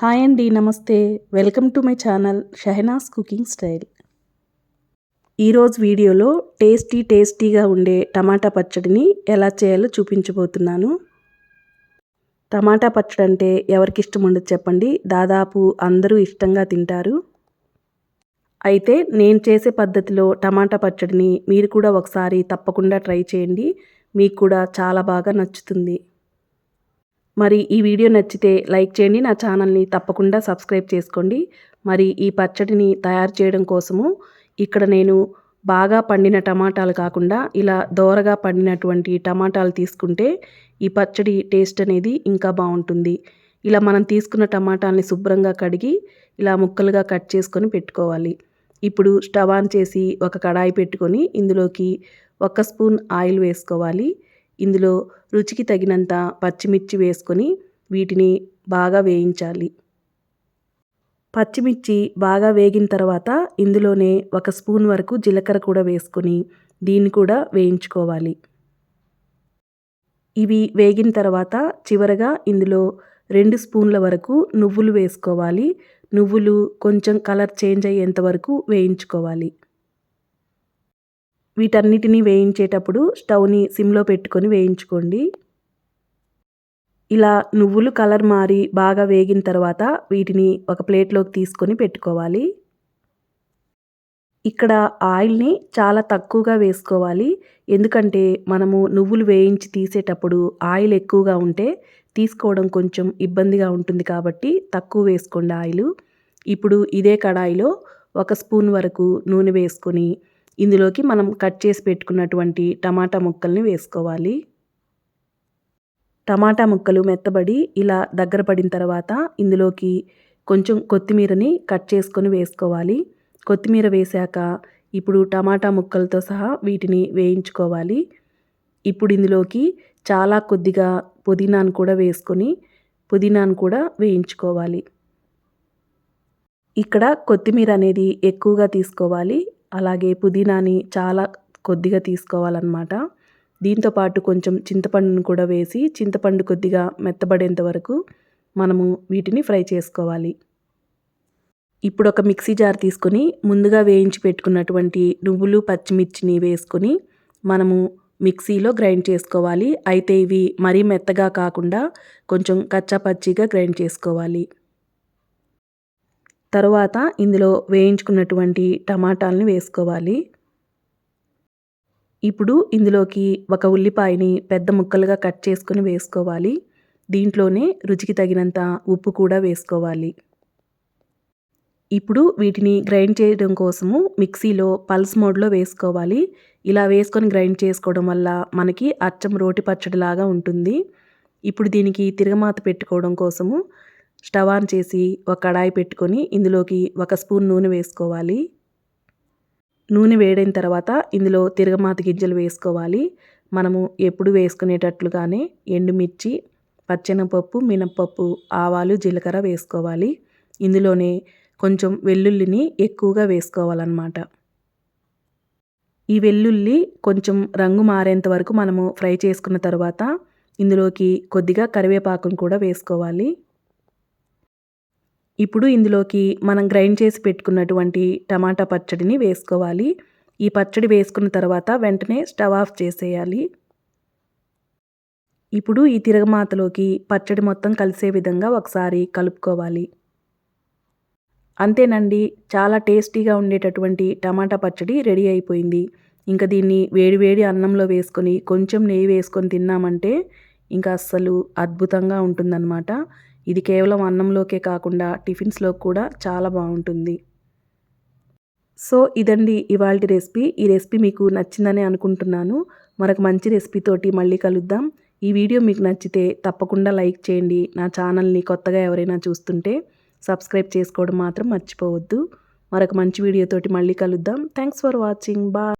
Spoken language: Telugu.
హాయ్ అండి నమస్తే. Welcome to my channel Shahnaz cooking style. ఈరోజు వీడియోలో టేస్టీ టేస్టీగా ఉండే టమాటా పచ్చడిని ఎలా చేయాలో చూపించబోతున్నాను. టమాటా పచ్చడి అంటే ఎవరికి ఇష్టం ఉండదు చెప్పండి. దాదాపు అందరూ ఇష్టంగా తింటారు. అయితే నేను చేసే పద్ధతిలో టమాటా పచ్చడిని మీరు కూడా ఒకసారి తప్పకుండా ట్రై చేయండి. మీకు కూడా చాలా బాగా నచ్చుతుంది. మరి ఈ వీడియో నచ్చితే లైక్ చేయండి నా ఛానల్ని తప్పకుండా సబ్స్క్రైబ్ చేసుకోండి. మరి ఈ పచ్చడిని తయారు చేయడం కోసము ఇక్కడ నేను బాగా పండిన టమాటాలు కాకుండా ఇలా దోరగా పండినటువంటి టమాటాలు తీసుకుంటే ఈ పచ్చడి టేస్ట్ అనేది ఇంకా బాగుంటుంది. ఇలా మనం తీసుకున్న టమాటాలని శుభ్రంగా కడిగి ఇలా ముక్కలుగా కట్ చేసుకొని పెట్టుకోవాలి. ఇప్పుడు స్టవ్ ఆన్ చేసి ఒక కడాయి పెట్టుకొని ఇందులోకి ఒక స్పూన్ ఆయిల్ వేసుకోవాలి. ఇందులో రుచికి తగినంత పచ్చిమిర్చి వేసుకొని వీటిని బాగా వేయించాలి. పచ్చిమిర్చి బాగా వేగిన తర్వాత ఇందులోనే ఒక స్పూన్ వరకు జీలకర్ర కూడా వేసుకొని దీన్ని కూడా వేయించుకోవాలి. ఇవి వేగిన తర్వాత చివరగా ఇందులో రెండు స్పూన్ల వరకు నువ్వులు వేసుకోవాలి. నువ్వులు కొంచెం కలర్ చేంజ్ అయ్యేంత వరకు వేయించుకోవాలి. వీటన్నిటిని వేయించేటప్పుడు స్టవ్ని సిమ్లో పెట్టుకొని వేయించుకోండి. ఇలా నువ్వులు కలర్ మారి బాగా వేగిన తర్వాత వీటిని ఒక ప్లేట్లోకి తీసుకొని పెట్టుకోవాలి. ఇక్కడ ఆయిల్ని చాలా తక్కువగా వేసుకోవాలి. ఎందుకంటే మనము నువ్వులు వేయించి తీసేటప్పుడు ఆయిల్ ఎక్కువగా ఉంటే తీసుకోవడం కొంచెం ఇబ్బందిగా ఉంటుంది కాబట్టి తక్కువ వేసుకోండి ఆయిల్. ఇప్పుడు ఇదే కడాయిలో ఒక స్పూన్ వరకు నూనె వేసుకొని ఇందులోకి మనం కట్ చేసి పెట్టుకున్నటువంటి టమాటా ముక్కల్ని వేసుకోవాలి. టమాటా ముక్కలు మెత్తబడి ఇలా దగ్గర పడిన తర్వాత ఇందులోకి కొంచెం కొత్తిమీరని కట్ చేసుకొని వేసుకోవాలి. కొత్తిమీర వేశాక ఇప్పుడు టమాటా ముక్కలతో సహా వీటిని వేయించుకోవాలి. ఇప్పుడు ఇందులోకి చాలా కొద్దిగా పుదీనాను కూడా వేసుకొని పుదీనాను కూడా వేయించుకోవాలి. ఇక్కడ కొత్తిమీర అనేది ఎక్కువగా తీసుకోవాలి. అలాగే పుదీనాని చాలా కొద్దిగా తీసుకోవాలన్నమాట. దీంతోపాటు కొంచెం చింతపండును కూడా వేసి చింతపండు కొద్దిగా మెత్తబడేంత వరకు మనము వీటిని ఫ్రై చేసుకోవాలి. ఇప్పుడు ఒక మిక్సీ జార్ తీసుకొని ముందుగా వేయించి పెట్టుకున్నటువంటి నువ్వులు పచ్చిమిర్చిని వేసుకొని మనము మిక్సీలో గ్రైండ్ చేసుకోవాలి. అయితే ఇవి మరీ మెత్తగా కాకుండా కొంచెం కచ్చాపచ్చిగా గ్రైండ్ చేసుకోవాలి. తరువాత ఇందులో వేయించుకున్నటువంటి టమాటాలని వేసుకోవాలి. ఇప్పుడు ఇందులోకి ఒక ఉల్లిపాయని పెద్ద ముక్కలుగా కట్ చేసుకొని వేసుకోవాలి. దీంట్లోనే రుచికి తగినంత ఉప్పు కూడా వేసుకోవాలి. ఇప్పుడు వీటిని గ్రైండ్ చేయడం కోసము మిక్సీలో పల్స్ మోడ్లో వేసుకోవాలి. ఇలా వేసుకొని గ్రైండ్ చేసుకోవడం వల్ల మనకి అచ్చం రోటి పచ్చడిలాగా ఉంటుంది. ఇప్పుడు దీనికి తిరగమాత పెట్టుకోవడం కోసము స్టవ్ ఆన్ చేసి ఒక కడాయి పెట్టుకొని ఇందులోకి ఒక స్పూన్ నూనె వేసుకోవాలి. నూనె వేడైన తర్వాత ఇందులో తిరగమాత గింజలు వేసుకోవాలి. మనము ఎప్పుడు వేసుకునేటట్లుగానే ఎండుమిర్చి పచ్చెనపప్పు మినప్పప్పు ఆవాలు జీలకర్ర వేసుకోవాలి. ఇందులోనే కొంచెం వెల్లుల్లిని ఎక్కువగా వేసుకోవాలన్నమాట. ఈ వెల్లుల్లి కొంచెం రంగు మారేంత వరకు మనము ఫ్రై చేసుకున్న తర్వాత ఇందులోకి కొద్దిగా కరివేపాకును కూడా వేసుకోవాలి. ఇప్పుడు ఇందులోకి మనం గ్రైండ్ చేసి పెట్టుకున్నటువంటి టమాటా పచ్చడిని వేసుకోవాలి. ఈ పచ్చడి వేసుకున్న తర్వాత వెంటనే స్టవ్ ఆఫ్ చేసేయాలి. ఇప్పుడు ఈ తిరగమాతలోకి పచ్చడి మొత్తం కలిసే విధంగా ఒకసారి కలుపుకోవాలి. అంతేనండి చాలా టేస్టీగా ఉండేటటువంటి టమాటా పచ్చడి రెడీ అయిపోయింది. ఇంకా దీన్ని వేడివేడి అన్నంలో వేసుకొని కొంచెం నెయ్యి వేసుకొని తిన్నామంటే ఇంకా అస్సలు అద్భుతంగా ఉంటుందన్నమాట. ఇది కేవలం అన్నంలోకే కాకుండా టిఫిన్స్లో కూడా చాలా బాగుంటుంది. సో ఇదండి ఇవాళ రెసిపీ. ఈ రెసిపీ మీకు నచ్చిందని అనుకుంటున్నాను. మరొక మంచి రెసిపీతోటి మళ్ళీ కలుద్దాం. ఈ వీడియో మీకు నచ్చితే తప్పకుండా లైక్ చేయండి. నా ఛానల్ని కొత్తగా ఎవరైనా చూస్తుంటే సబ్స్క్రైబ్ చేసుకోవడం మాత్రం మర్చిపోవద్దు. మరొక మంచి వీడియోతోటి మళ్ళీ కలుద్దాం. Thanks for watching. బాయ్.